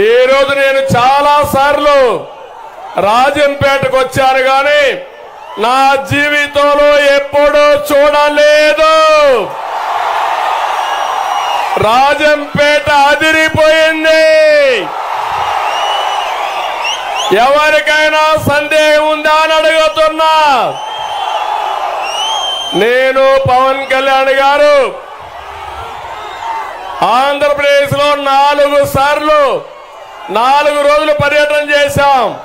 ఈ రోజు నేను చాలా సార్లు రాజంపేటకు వచ్చాను గాని నా జీవితంలో ఎప్పుడూ చూడలేదు. రాజంపేట అదిరిపోయింది. ఎవరికైనా సందేహం ఉందా అని అడుగుతున్నా. నేను పవన్ కళ్యాణ్ గారు ఆంధ్రప్రదేశ్లో నాలుగు సార్లు నాలుగు రోజులు పర్యటన చేశాం.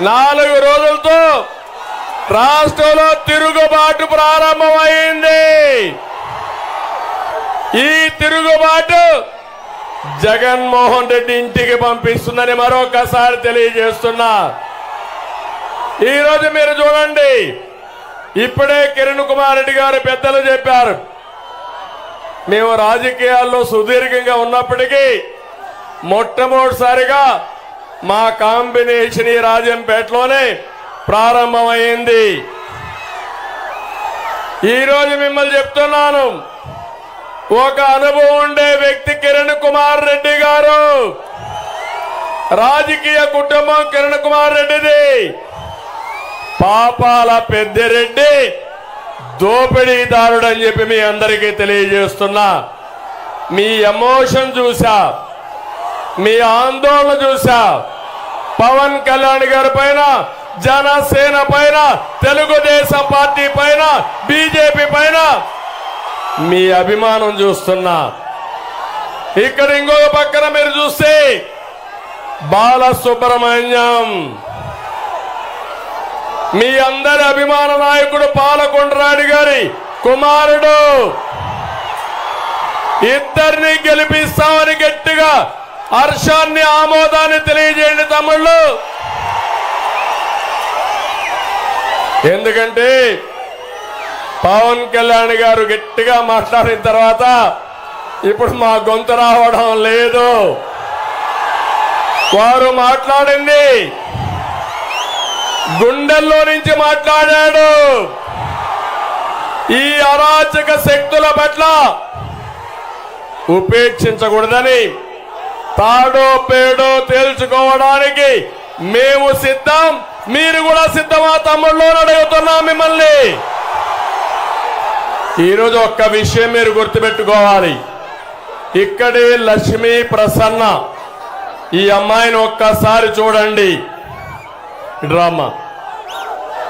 నాలుగు రోజులతో రాష్ట్రంలో తిరుగుబాటు ప్రారంభమైంది. ఈ తిరుగుబాటు జగన్మోహన్ రెడ్డి ఇంటికి పంపిస్తుందని మరొకసారి తెలియజేస్తున్నా. ఈరోజు మీరు చూడండి ఇప్పుడే కిరణ్ కుమార్ రెడ్డి గారు పెద్దలు చెప్పారు. మేము రాజకీయాల్లో సుదీర్ఘంగా ఉన్నప్పటికీ మొట్టమొదటిసారిగా మా కాంబినేషన్ ఈ రాజంపేటలోనే ప్రారంభమైంది. ఈరోజు మిమ్మల్ని చెప్తున్నాను. ఒక అనుభవం ఉండే వ్యక్తి కిరణ్ కుమార్ రెడ్డి గారు. రాజకీయ కుటుంబం కిరణ్ కుమార్ రెడ్డిది. పాపాల పెద్దిరెడ్డి దోపిడీదారుడు అని చెప్పి మీ అందరికీ తెలియజేస్తున్నా. మీ ఎమోషన్ చూసా. మీ ఆందోళన చూసా. పవన్ కళ్యాణ్ గారి పైన జనసేన పైన తెలుగుదేశం పార్టీ పైన బీజేపీ పైన మీ అభిమానం చూస్తున్నా. ఇక్కడ ఇంకొక పక్కన మీరు చూస్తే బాలసుబ్రహ్మణ్యం. మీ అందరి అభిమాన నాయకుడు పాలకొండరాడి గారి కుమారుడు. ఇద్దరిని గెలిపిస్తామని గట్టిగా హర్షాన్ని ఆమోదాన్ని తెలియజేయండి తమ్ముళ్ళు. ఎందుకంటే పవన్ కళ్యాణ్ గారు గట్టిగా మాట్లాడిన తర్వాత ఇప్పుడు మా గొంతు రావడం లేదు. వారు మాట్లాడింది గుండెల్లో నుంచి మాట్లాడాడు. ఈ అరాచక శక్తుల పట్ల ఉపేక్షించకూడదని తాడో పేడో తేల్చుకోవడానికి మేము సిద్ధం మీరు కూడా సిద్ధమా తమ్ముళ్ళు అడుగుతున్నాం మిమ్మల్ని. ఈరోజు ఒక్క విషయం మీరు గుర్తుపెట్టుకోవాలి. ఇక్కడే లక్ష్మీ ప్రసన్న ఈ అమ్మాయిని ఒక్కసారి చూడండి. డ్రామా.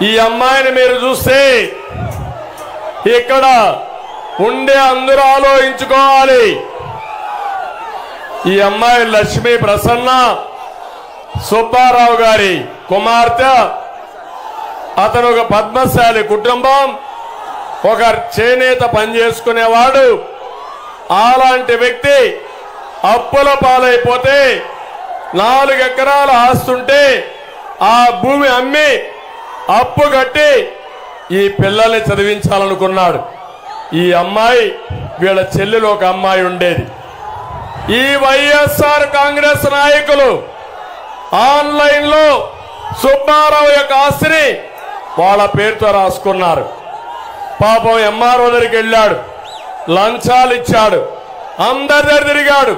ఈ అమ్మాయిని మీరు చూస్తే ఇక్కడ ఉండే అందరూ ఆలోచించుకోవాలి. ఈ అమ్మాయి లక్ష్మీ ప్రసన్న సుబ్బారావు గారి కుమార్తె అతను ఒక పద్మశాలి కుటుంబం ఒక చేనేత పనిచేసుకునేవాడు అలాంటి వ్యక్తి అప్పుల పాలైపోతే నాలుగు ఎకరాల ఆస్తుంటే ఆ భూమి అమ్మి అప్పు కట్టి ఈ పిల్లల్ని చదివించాలనుకున్నాడు. ఈ అమ్మాయి వీళ్ళ చెల్లెలు ఒక అమ్మాయి ఉండేది. ఈ వైఎస్ఆర్ కాంగ్రెస్ నాయకులు ఆన్లైన్లో సుబ్బారావు యొక్క ఆస్తిని వాళ్ళ పేరుతో రాసుకున్నారు. పాపం ఎంఆర్ఓ దగ్గరికి వెళ్ళాడు. లంచాలు ఇచ్చాడు. అందరి దగ్గర తిరిగాడు.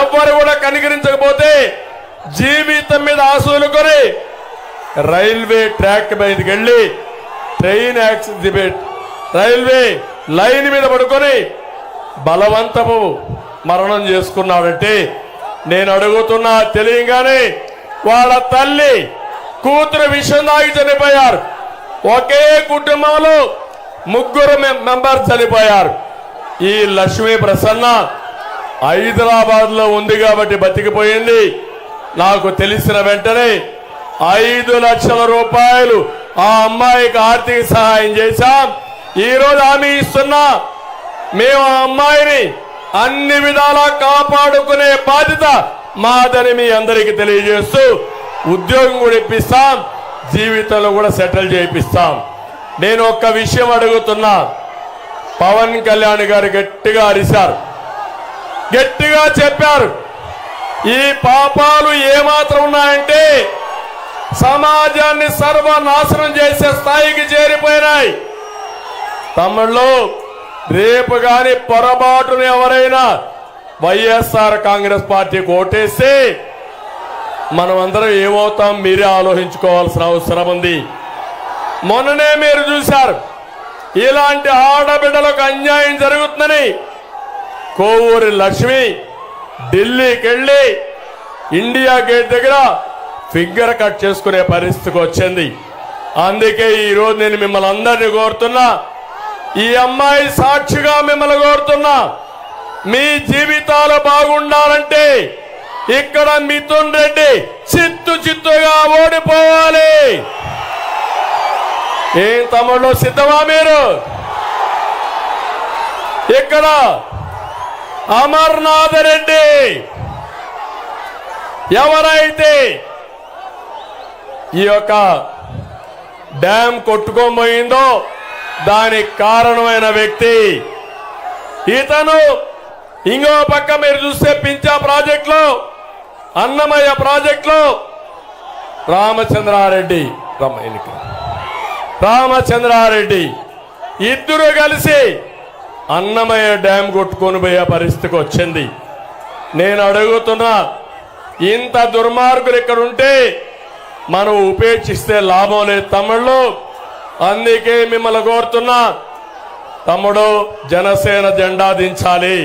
ఎవ్వరు కూడా కనికరించకపోతే జీవితం మీద ఆశలుకొని రైల్వే ట్రాక్ మీదకి వెళ్ళి ట్రైన్ యాక్సిడెంట్ రైల్వే లైన్ మీద పడుకొని బలవంతము మరణం చేసుకున్నాడంటే నేను అడుగుతున్నా తెలియగానే వాళ్ళ తల్లి కూతురు విషయం దాగి చనిపోయారు. ఒకే కుటుంబంలో ముగ్గురు మెం- మెంబర్స్ చనిపోయారు. ఈ లక్ష్మీ ప్రసన్న హైదరాబాద్లో ఉంది కాబట్టి బతికిపోయింది. నాకు తెలిసిన వెంటనే ఐదు లక్షల రూపాయలు ఆ అమ్మాయికి ఆర్థిక సహాయం చేశాం. ఈరోజు హామీ ఇస్తున్నా. మేము ఆ అమ్మాయిని అన్ని విధాలా కాపాడుకునే బాధ్యత మాదని మీ అందరికీ తెలియజేస్తూ ఉద్యోగం కూడా ఇప్పిస్తాం జీవితంలో కూడా సెటిల్ చేయిస్తాం. నేను ఒక్క విషయం అడుగుతున్నా. పవన్ కళ్యాణ్ గారు గట్టిగా అరిశారు. గట్టిగా చెప్పారు. ఈ పాపాలు ఏమాత్రం ఉన్నాయంటే సమాజాన్ని సర్వనాశనం చేసే స్థాయికి చేరిపోయినాయి. తమిళ్ళో రేపు గాని పొరపాటున ఎవరైనా వైఎస్ఆర్ కాంగ్రెస్ పార్టీకి మనం మనమందరం ఏమవుతాం మీరే ఆలోచించుకోవాల్సిన అవసరం ఉంది. మొన్ననే మీరు చూశారు ఇలాంటి ఆడబిడ్డలకు అన్యాయం జరుగుతుందని కోవూరి లక్ష్మి ఢిల్లీకి వెళ్ళి ఇండియా గేట్ దగ్గర ఫింగర్ కట్ చేసుకునే పరిస్థితికి వచ్చింది. అందుకే ఈరోజు నేను మిమ్మల్ని అందరినీ కోరుతున్నా ఈ అమ్మాయి సాక్షిగా మిమ్మల్ని కోరుతున్నా. మీ జీవితాలు బాగుండాలంటే ఇక్కడ మిథున్ రెడ్డి చిత్తు చిత్తుగా ఓడిపోవాలి. ఏం తమ్ముళ్ళు సిద్ధమా మీరు? ఇక్కడ అమర్నాథ్ రెడ్డి. ఎవరైతే ఈ యొక్క డ్యామ్ కొట్టుకోబోయిందో దానికి కారణమైన వ్యక్తి. ఇతను ఇంకో పక్క మీరు చూస్తే పించా ప్రాజెక్టులో అన్నమయ్య ప్రాజెక్టులో రామచంద్రారెడ్డి రామచంద్రారెడ్డి ఇద్దరు కలిసి అన్నమయ్య డ్యామ్ కొట్టుకొని పోయే పరిస్థితికి వచ్చింది. నేను అడుగుతున్నా ఇంత దుర్మార్గులు ఇక్కడ ఉంటే మనం ఉపేక్షిస్తే లాభం లేదు తమ్ముళ్ళు. అందుకే మిమ్మల్ని కోరుతున్నా తమ్ముడు జనసేన జెండా దించాలి.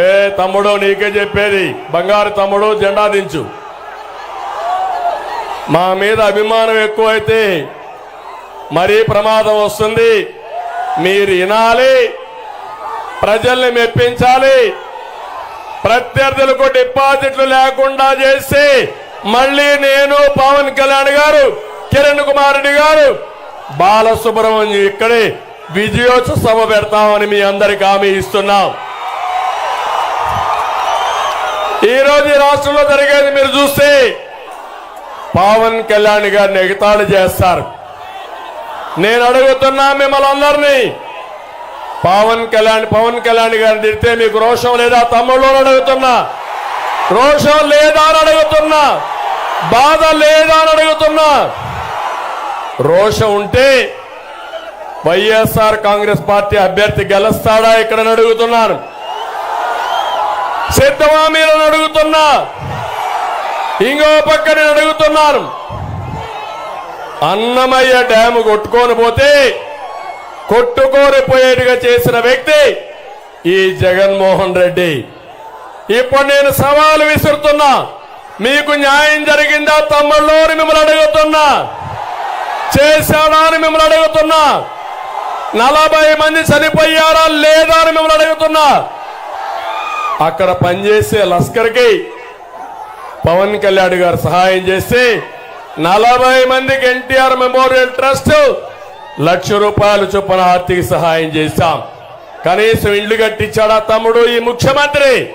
ఏ తమ్ముడు నీకే చెప్పేది బంగారు తమ్ముడు జెండా దించు. మా మీద అభిమానం ఎక్కువైతే మరీ ప్రమాదం వస్తుంది. మీరు వినాలి ప్రజల్ని మెప్పించాలి ప్రత్యర్థులకు డిపాజిట్లు లేకుండా చేసి మళ్ళీ నేను పవన్ కళ్యాణ్ గారు కిరణ్ కుమార్ రెడ్డి గారు. బాలసుబ్రహ్మణ్యం ఇక్కడే విజయోత్సవ సభ పెడతామని మీ అందరికి హామీ ఇస్తున్నాం. ఈరోజు ఈ రాష్ట్రంలో జరిగేది మీరు చూస్తే పవన్ కళ్యాణ్ గారిని ఎగతాళి చేస్తారు. నేను అడుగుతున్నా మిమ్మల్ని అందరినీ పవన్ కళ్యాణ్ పవన్ కళ్యాణ్ గారిని తిడితే మీకు రోషం లేదా? తమ్ముళ్ళు అడుగుతున్నా. రోషం లేదా అని అడుగుతున్నా. బాధ లేదా అని అడుగుతున్నా. రోషం ఉంటే వైఎస్ఆర్ కాంగ్రెస్ పార్టీ అభ్యర్థి గెలుస్తాడా? ఇక్కడ అడుగుతున్నాను. సిద్ధమా మీరు అడుగుతున్నా. ఇంకో పక్క నేను అడుగుతున్నాను. అన్నమయ్య డ్యాము కొట్టుకొని పోతే కొట్టుకొని పోయేట్టుగా చేసిన వ్యక్తి ఈ జగన్మోహన్ రెడ్డి. ఇప్పుడు నేను సవాలు విసురుతున్నా. మీకు న్యాయం జరిగిందా? తమ్ముళ్ళు మిమ్మల్ని అడుగుతున్నా. చేశాడా అని మిమ్మల్ని అడుగుతున్నా. నలభై మంది చనిపోయారా లేదా అని మిమ్మల్ని అడుగుతున్నా. అక్కడ పనిచేసే లస్కర్కి పవన్ కళ్యాణ్ గారు సహాయం చేసి నలభై మందికి ఎన్టీఆర్ మెమోరియల్ ట్రస్ట్ లక్ష రూపాయలు చొప్పున ఆర్థిక సహాయం చేశాం. కనీసం ఇల్లు కట్టించాడా తమ్ముడు ఈ ముఖ్యమంత్రి?